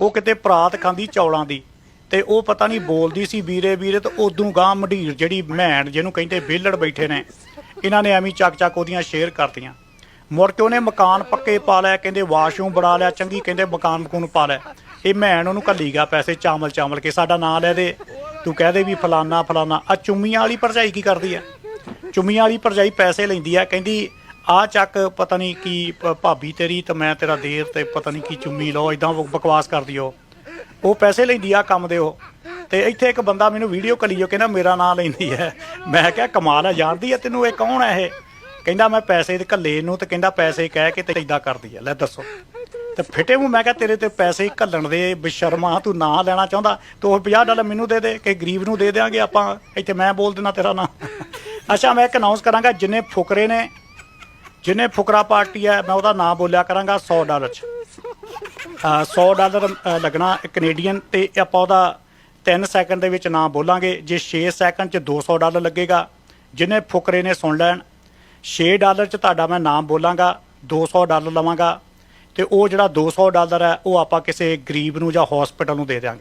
ਉਹ ਕਿਤੇ ਪਰਾਤ ਖਾਂਦੀ ਚੌਲਾਂ ਦੀ ਤੇ ਉਹ ਪਤਾ ਨਹੀਂ ਬੋਲਦੀ ਸੀ ਵੀਰੇ ਵੀਰੇ ਤੇ ਉਦੋਂ ਗਾਂ ਮੰਡੀਰ ਜਿਹੜੀ ਮੈਣ ਜਿਹਨੂੰ ਕਹਿੰਦੇ ਵਿਹਲੜ ਬੈਠੇ ਨੇ, ਇਹਨਾਂ ਨੇ ਐਵੇਂ ਚੱਕ ਚੱਕ ਉਹਦੀਆਂ ਸ਼ੇਅਰ ਕਰਤੀਆਂ। ਮੁੜ ਕੇ ਉਹਨੇ ਮਕਾਨ ਪੱਕੇ ਪਾ ਲਿਆ, ਕਹਿੰਦੇ ਵਾਸ਼ਰੂਮ ਬਣਾ ਲਿਆ, ਚੰਗੀ ਕਹਿੰਦੇ ਮਕਾਨ ਮਕੂਨ ਪਾ ਲਿਆ। ਇਹ ਮੈਣ ਉਹਨੂੰ ਘੱਲੀ ਪੈਸੇ ਚਾਮਲ ਚਾਮਲ ਕੇ, ਸਾਡਾ ਨਾਂ ਲੈ ਦੇ, ਤੂੰ ਕਹਦੇ ਵੀ ਫਲਾਨਾ ਫਲਾਨਾ। ਆ ਚੁੰਮੀਆਂ ਵਾਲੀ ਭਰਜਾਈ ਕੀ ਕਰਦੀ ਆ? ਚੁੰਮੀਆਂ ਵਾਲੀ ਭਰਜਾਈ ਪੈਸੇ ਲੈਂਦੀ ਆ, ਕਹਿੰਦੀ ਆ ਚੱਕ ਪਤਾ ਨਹੀਂ ਕੀ ਭ- ਭਾਬੀ ਤੇਰੀ ਤੇ ਮੈਂ ਤੇਰਾ ਦੇਰ ਤੇ ਪਤਾ ਨਹੀਂ ਕੀ ਚੁੰਮੀ ਲਓ ਇਦਾਂ ਬਕਵਾਸ ਕਰਦੀ ਉਹ। ਉਹ ਪੈਸੇ ਲੈਂਦੀ ਆ ਕੰਮ ਦੇ ਉਹ। ਤੇ ਇੱਥੇ ਇੱਕ ਬੰਦਾ ਮੈਨੂੰ ਵੀਡੀਓ ਕਲੀਓ ਕਹਿੰਦਾ ਮੇਰਾ ਨਾਂ ਲੈਂਦੀ ਹੈ ਮੈਂ ਕਿਹਾ ਕਮਾਲ ਹੈ ਜਾਣਦੀ ਹੈ ਤੈਨੂੰ ਇਹ ਕੌਣ ਹੈ ਇਹ? ਕਹਿੰਦਾ ਮੈਂ ਪੈਸੇ ਦੇ ਘੱਲੇ ਨੂੰ ਤੇ ਕਹਿੰਦਾ ਪੈਸੇ ਕਹਿ ਕੇ ਤੇ ਇਦਾਂ ਕਰਦੀ ਹੈ ਲੈ ਦੱਸੋ। ਤੇ ਫਿਟੇ ਮੂੰਹ ਮੈਂ ਕਿਹਾ ਤੇਰੇ ਤੇ ਪੈਸੇ ਘੱਲਣ ਦੇ ਬਸ਼ਰਮਾ ਤੂੰ ਨਾਂ ਲੈਣਾ ਚਾਹੁੰਦਾ ਤੂੰ ਉਹ 50 ਡਾਲਰ ਮੈਨੂੰ ਦੇ ਦੇ ਕਿ ਗਰੀਬ ਨੂੰ ਦੇ ਦੇਾਂਗੇ ਆਪਾਂ। ਇੱਥੇ ਮੈਂ ਬੋਲ ਦੇਣਾ ਤੇਰਾ ਨਾਂ। ਅੱਛਾ ਮੈਂ ਇੱਕ ਅਨਾਉਂਸ ਕਰਾਂਗਾ, ਜਿੰਨੇ ਫੁਕਰੇ ਨੇ ਜਿੰਨੇ ਫੁਕਰਾ ਪਾਰਟੀ ਹੈ ਮੈਂ ਉਹਦਾ ਨਾਂ ਬੋਲਿਆ ਕਰਾਂਗਾ 100 ਡਾਲਰ ਚ। ਅ, 100 ਡਾਲਰ ਲੱਗਣਾ ਕੈਨੇਡੀਅਨ ਤੇ ਆਪਾਂ ਉਹਦਾ 3 ਸੈਕਿੰਡ ਦੇ ਵਿੱਚ ਨਾਂ ਬੋਲਾਂਗੇ। ਜੇ 6 ਸੈਕਿੰਡ ਚ 200 ਡਾਲਰ ਲੱਗੇਗਾ ਜਿਹਨੇ ਫੁਕਰੇ ਨੇ ਸੁਣ ਲੈਣ 6 ਡਾਲਰ ਚ ਤੁਹਾਡਾ ਮੈਂ ਨਾਮ ਬੋਲਾਂਗਾ 200 ਡਾਲਰ ਲਵਾਂਗਾ। ਤੇ ਉਹ ਜਿਹੜਾ 200 ਡਾਲਰ ਹੈ ਉਹ ਆਪਾਂ ਕਿਸੇ ਗਰੀਬ ਨੂੰ ਜਾਂ ਹਸਪੀਟਲ ਨੂੰ ਦੇ ਦਿਆਂਗੇ।